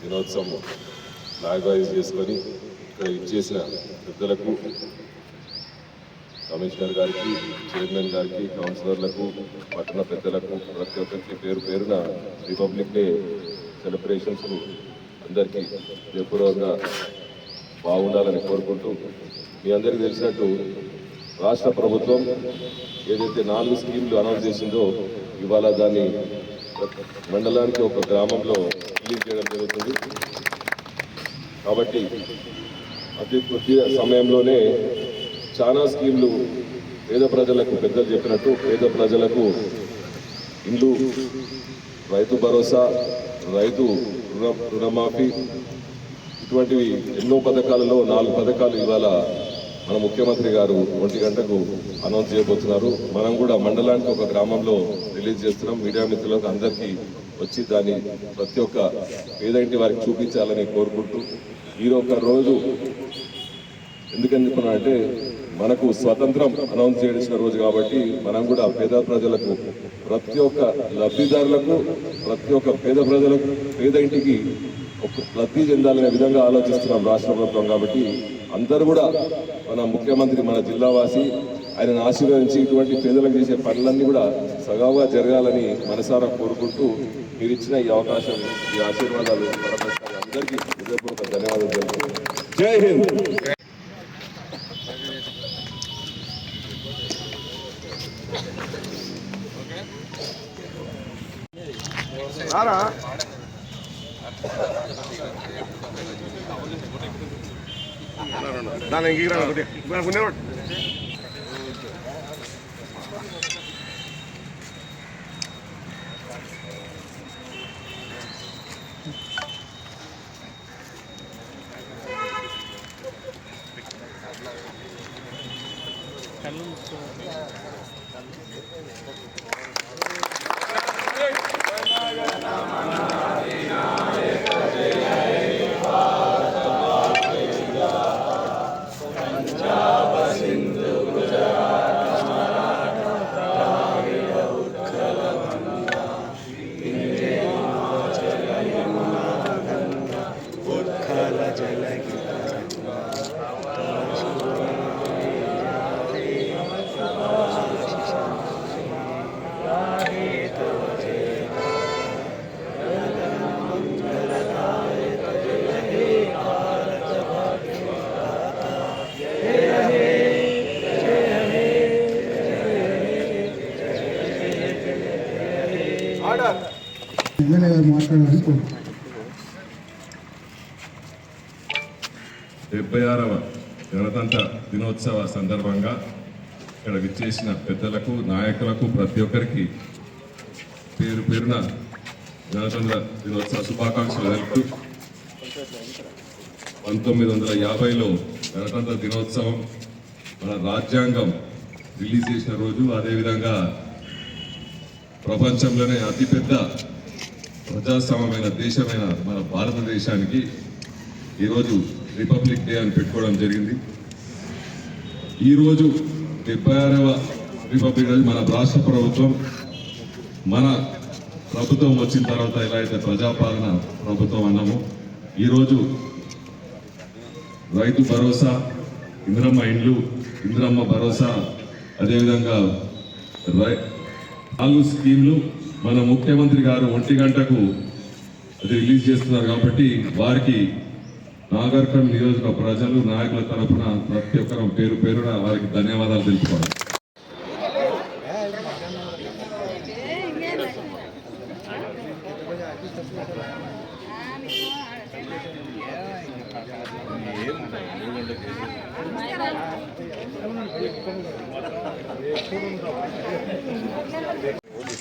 దినోత్సవం ఫ్లాగ్ చేసుకొని ఇక్కడ ఇచ్చేసిన పెద్దలకు కమిషనర్ గారికి చైర్మన్ గారికి కౌన్సిలర్లకు పట్టణ పెద్దలకు ప్రతి ఒక్కరికి పేరు పేరున రిపబ్లిక్ డే సెలబ్రేషన్స్కు అందరికీ హృదయపూర్వకంగా బాగుండాలని కోరుకుంటూ మీ అందరికీ తెలిసినట్టు రాష్ట్ర ప్రభుత్వం ఏదైతే నాలుగు స్కీమ్లు అనౌన్స్ చేసిందో ఇవాళ దాన్ని మండలానికి ఒక గ్రామంలో రిలీజ్ చేయడం జరుగుతుంది. కాబట్టి అతి కొద్ది సమయంలోనే చాలా స్కీమ్లు పేద ప్రజలకు పెద్దలు చెప్పినట్టు పేద ప్రజలకు ఇండ్లు రైతు భరోసా రైతు రుణ రుణమాఫీ ఇటువంటివి ఎన్నో పథకాలలో నాలుగు పథకాలు ఇవాళ మన ముఖ్యమంత్రి గారు ఒంటి గంటకు అనౌన్స్ చేయబోతున్నారు. మనం కూడా మండలానికి ఒక గ్రామంలో రిలీజ్ చేస్తున్నాం. మీడియా మిత్రులకు అందరికీ వచ్చి దాన్ని ప్రతి ఒక్క పేదంటి వారికి చూపించాలని కోరుకుంటూ ఈ ఒక రోజు ఎందుకు అంటే మనకు స్వతంత్రం అనౌన్స్ చేసిన రోజు కాబట్టి మనం కూడా పేద ప్రజలకు ప్రతి ఒక్క లబ్ధిదారులకు ప్రతి ఒక్క పేద ప్రజలకు పేద ఇంటికి ఒక లబ్ధి చెందాలనే విధంగా ఆలోచిస్తున్నాం రాష్ట్ర ప్రభుత్వం కాబట్టి. అందరూ కూడా మన ముఖ్యమంత్రి మన జిల్లావాసి ఆయనను ఆశీర్వదించి ఇటువంటి పేదలకు చేసే పనులన్నీ కూడా సగావుగా జరగాలని మనసారా కోరుకుంటూ మీరు ఇచ్చిన ఈ అవకాశం ఈ ఆశీర్వాదాలు అందరికీ హృదయపూర్వక ధన్యవాదాలు జై హింద్! రారా? దాని ఇంటికి రా కొద్దిగా కొద్దిగా ఎమ్మెల్యే గారు మాట్లాడాలని కోరుతున్నాను డెబ్బై ఆరవ గణతంత్ర దినోత్సవ సందర్భంగా ఇక్కడ విచ్చేసిన పెద్దలకు నాయకులకు ప్రతి ఒక్కరికి పేరు పేరున గణతంత్ర దినోత్సవ శుభాకాంక్షలు తెలుపుతూ పంతొమ్మిది వందల యాభైలో గణతంత్ర దినోత్సవం మన రాజ్యాంగం రిలీజ్ చేసిన రోజు. అదేవిధంగా ప్రపంచంలోనే అతిపెద్ద ప్రజాస్వామ్యమైన దేశమైన మన భారతదేశానికి ఈరోజు రిపబ్లిక్ డే అని పెట్టుకోవడం జరిగింది. ఈరోజు డెబ్బై ఆరవ రిపబ్లిక్ డే మన రాష్ట్ర ప్రభుత్వం మన ప్రభుత్వం వచ్చిన తర్వాత ఎలా అయితే ప్రజాపాలన ప్రభుత్వం అన్నామో ఈరోజు రైతు భరోసా ఇంద్రమ్మ ఇండ్లు ఇంద్రమ్మ భరోసా అదేవిధంగా రై నాలుగు స్కీమ్లు మన ముఖ్యమంత్రి గారు ఒంటి గంటకు అది రిలీజ్ చేస్తున్నారు కాబట్టి వారికి నాగర్కర్ నియోజక ప్రజలు నాయకుల తరపున ప్రతి ఒక్కరం పేరు పేరున వారికి ధన్యవాదాలు తెలుపుకోవాలి.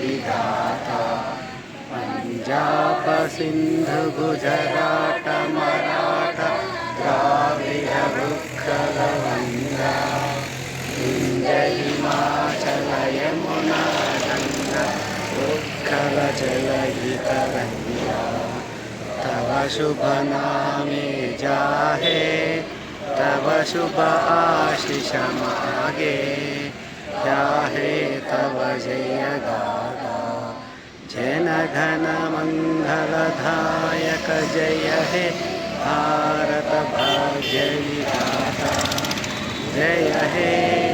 विधाता पंजाब सिंधु गुजरात मराठा द्राविड वृक्षलवंगा हिमाचल यमुना गंगा उत्कल जलहितरंगा तव शुभ नामे जाहे, तव शुभ आशिष मागे, जाहे तव जय गा जन घन मंगल दायक जय हे भारत भारतभाग्यविधाता। जय हे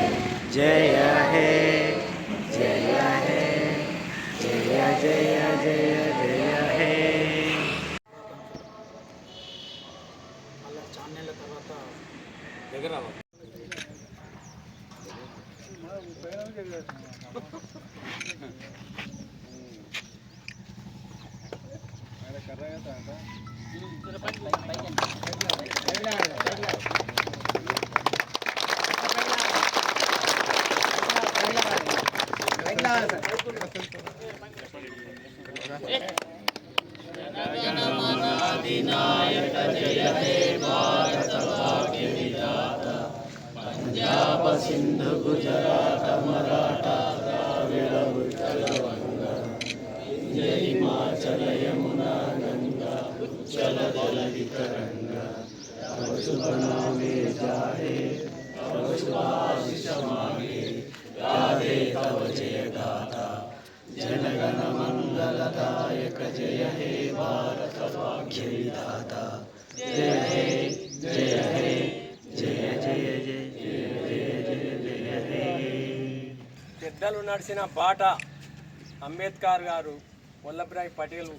गणनायक जय हे भारत भाग्य विधाता पंजाब सिंध गुजरात मराठा द्राविड़ उत्कल వంగ ఇంద్ర హిమాచల యమునా గంగా ఉచ్చల జలధి తరంగ తవ శుభ నామే జాహే తవ శుభాశిష మాగే రాధే తవ జయ గాథ జనగణ మంగళదాయక జయ హే భారత భాగ్య విధాత జయ హే జయ హే జయ జయ జయ జయ జయ జయ హే పెద్దలు నడిచిన బాట అంబేద్కర్ గారు వల్లభరాయ్ పటేల్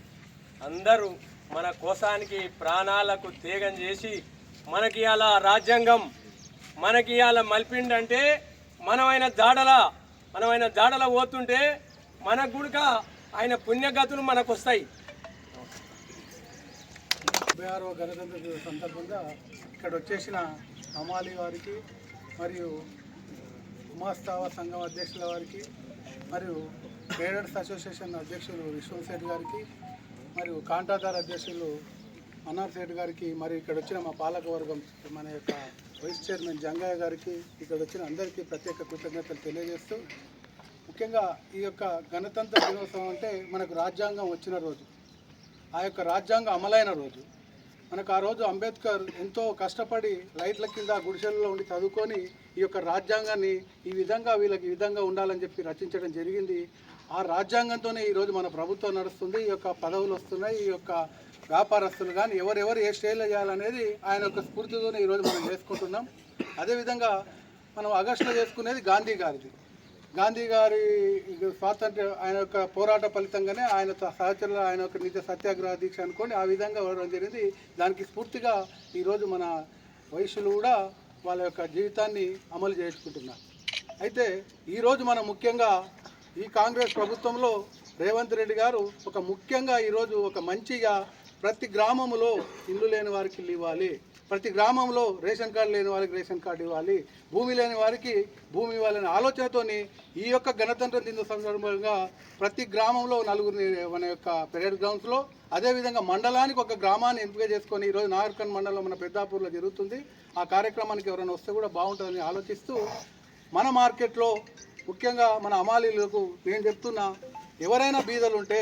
అందరూ మన కోసానికి ప్రాణాలకు త్యాగం చేసి మనకి అలా రాజ్యాంగం మనకి అలా మలిపిండంటే మనమైన జాడల మనమైన జాడల పోతుంటే మన గుడిక ఆయన పుణ్యగతులు మనకు వస్తాయి గణతంత్ర దివస్ సందర్భంగా ఇక్కడ వచ్చేసిన అమాలి వారికి మరియు ఉమాస్తావ సంఘం అధ్యక్షుల వారికి మరియు ట్రేడర్స్ అసోసియేషన్ అధ్యక్షులు విశ్వం శెట్టి గారికి మరియు కాంటాదార్ అధ్యక్షులు అన్నార్ శెట్టి గారికి మరియు ఇక్కడ వచ్చిన మా పాలకవర్గం మన యొక్క వైస్ చైర్మన్ జంగయ్య గారికి ఇక్కడ వచ్చిన అందరికీ ప్రత్యేక కృతజ్ఞతలు తెలియజేస్తూ ముఖ్యంగా ఈ యొక్క గణతంత్ర దినోత్సవం అంటే మనకు రాజ్యాంగం వచ్చిన రోజు. ఆ యొక్క రాజ్యాంగం అమలైన రోజు. మనకు ఆ రోజు అంబేద్కర్ ఎంతో కష్టపడి లైట్ల కింద గుడిసెలలో ఉండి చదువుకొని ఈ యొక్క రాజ్యాంగాన్ని ఈ విధంగా వీళ్ళకి ఈ విధంగా ఉండాలని చెప్పి రచించడం జరిగింది. ఆ రాజ్యాంగంతోనే ఈరోజు మన ప్రభుత్వం నడుస్తుంది ఈ యొక్క పదవులు వస్తున్నాయి ఈ యొక్క వ్యాపారస్తులు కానీ ఎవరెవరు ఏ స్టేజ్లో చేయాలనేది ఆయన యొక్క స్ఫూర్తితోనే ఈరోజు మనం చేసుకుంటున్నాం. అదేవిధంగా మనం ఆగస్టులో చేసుకునేది గాంధీ గారిది. గాంధీ గారి స్వాతంత్ర ఆయన యొక్క పోరాట ఫలితంగానే ఆయన త- సహచరులు ఆయన యొక్క నిజ సత్యాగ్రహ దీక్ష అనుకొని ఆ విధంగా ఉండడం జరిగింది. దానికి స్ఫూర్తిగా ఈరోజు మన వయసులు కూడా వాళ్ళ యొక్క జీవితాన్ని అమలు చేసుకుంటున్నారు. అయితే ఈరోజు మనం ముఖ్యంగా ఈ కాంగ్రెస్ ప్రభుత్వంలో రేవంత్ రెడ్డి గారు ఒక ముఖ్యంగా ఈరోజు ఒక మంచిగా ప్రతి గ్రామంలో ఇల్లు లేని వారికి ఇల్లు ఇవ్వాలి. ప్రతి గ్రామంలో రేషన్ కార్డు లేని వారికి రేషన్ కార్డు ఇవ్వాలి. భూమి లేని వారికి భూమి ఇవ్వాలనే ఆలోచనతోని ఈ యొక్క గణతంత్ర దిన సందర్భంగా ప్రతి గ్రామంలో నలుగురిని మన యొక్క పెరేడ్ గ్రౌండ్స్లో అదేవిధంగా మండలానికి ఒక గ్రామాన్ని ఎంపిక చేసుకొని ఈరోజు నాగర్కన్ మండలం మన పెద్దాపూర్లో జరుగుతుంది. ఆ కార్యక్రమానికి ఎవరైనా వస్తే కూడా బాగుంటుందని ఆలోచిస్తూ మన మార్కెట్లో ముఖ్యంగా మన అమాలీలకు నేను చెప్తున్నా ఎవరైనా బీదలు ఉంటే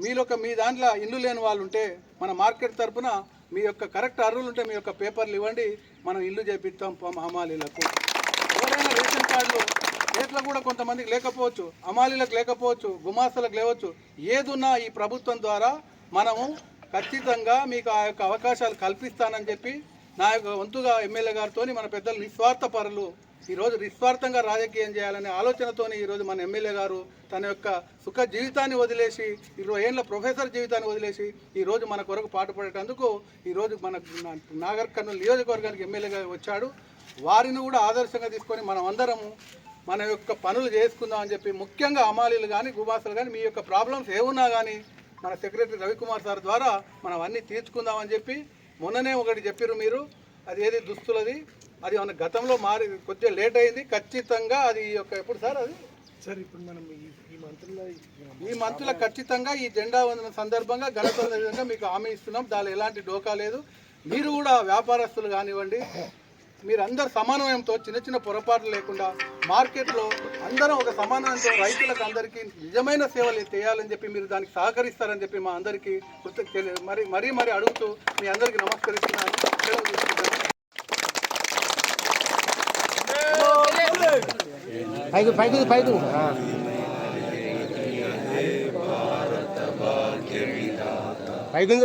మీలొక మీ దాంట్లో ఇల్లు లేని వాళ్ళు ఉంటే మన మార్కెట్ తరపున మీ యొక్క కరెక్ట్ అర్రులు ఉంటే మీ యొక్క పేపర్లు ఇవ్వండి మనం ఇల్లు చేపిస్తాం అమాలీలకు. ఎవరైనా రేషన్ కార్డులు రేట్లో కూడా కొంతమందికి లేకపోవచ్చు అమాలీలకు లేకపోవచ్చు గుమాస్తలకు లేవచ్చు ఏదున్నా ఈ ప్రభుత్వం ద్వారా మనము ఖచ్చితంగా మీకు ఆ యొక్క అవకాశాలు కల్పిస్తానని చెప్పి నా యొక్క వంతుగా ఎమ్మెల్యే గారితో మన పెద్దలు నిస్వార్థ పరులు ఈరోజు నిస్వార్థంగా రాజకీయం చేయాలనే ఆలోచనతోనే ఈరోజు మన ఎమ్మెల్యే గారు తన యొక్క సుఖ జీవితాన్ని వదిలేసి ఇరవై ఏళ్ళ ప్రొఫెసర్ జీవితాన్ని వదిలేసి ఈరోజు మన కొరకు పాటుపడేటందుకు ఈరోజు మన నా- నాగర్ కర్నూలు నియోజకవర్గానికి ఎమ్మెల్యేగా వచ్చాడు. వారిని కూడా ఆదర్శంగా తీసుకొని మనం అందరము మన యొక్క పనులు చేసుకుందాం అని చెప్పి ముఖ్యంగా అమాలీలు కానీ గుబాసులు కానీ మీ యొక్క ప్రాబ్లమ్స్ ఏమున్నా కానీ మన సెక్రటరీ రవికుమార్ సార్ ద్వారా మనం అన్నీ తీర్చుకుందామని చెప్పి మొన్ననే ఒకటి చెప్పారు మీరు. అది ఏది దుస్తులది? అది మన గతంలో మారి కొద్దిగా లేట్ అయింది ఖచ్చితంగా అది యొక్క ఎప్పుడు సార్ అది? సార్ ఇప్పుడు మనం ఈ మంత్లో ఈ మంత్లో ఖచ్చితంగా ఈ జెండా వందన సందర్భంగా గణతంత్ర విధంగా మీకు హామీ ఇస్తున్నాం. దానిలో ఎలాంటి డోకా లేదు. మీరు కూడా వ్యాపారస్తులు కానివ్వండి మీరు అందరు సమన్వయంతో చిన్న చిన్న పొరపాట్లు లేకుండా మార్కెట్లో అందరం ఒక సమన్వయంతో రైతులకు అందరికీ నిజమైన సేవలు చేయాలని చెప్పి మీరు దానికి సహకరిస్తారని చెప్పి మా అందరికీ కృతజ్ఞ మరి మరీ మరీ అడుగుతూ మీ అందరికీ నమస్కరిస్తున్నాను. పైకి పైకి పైకి పైకి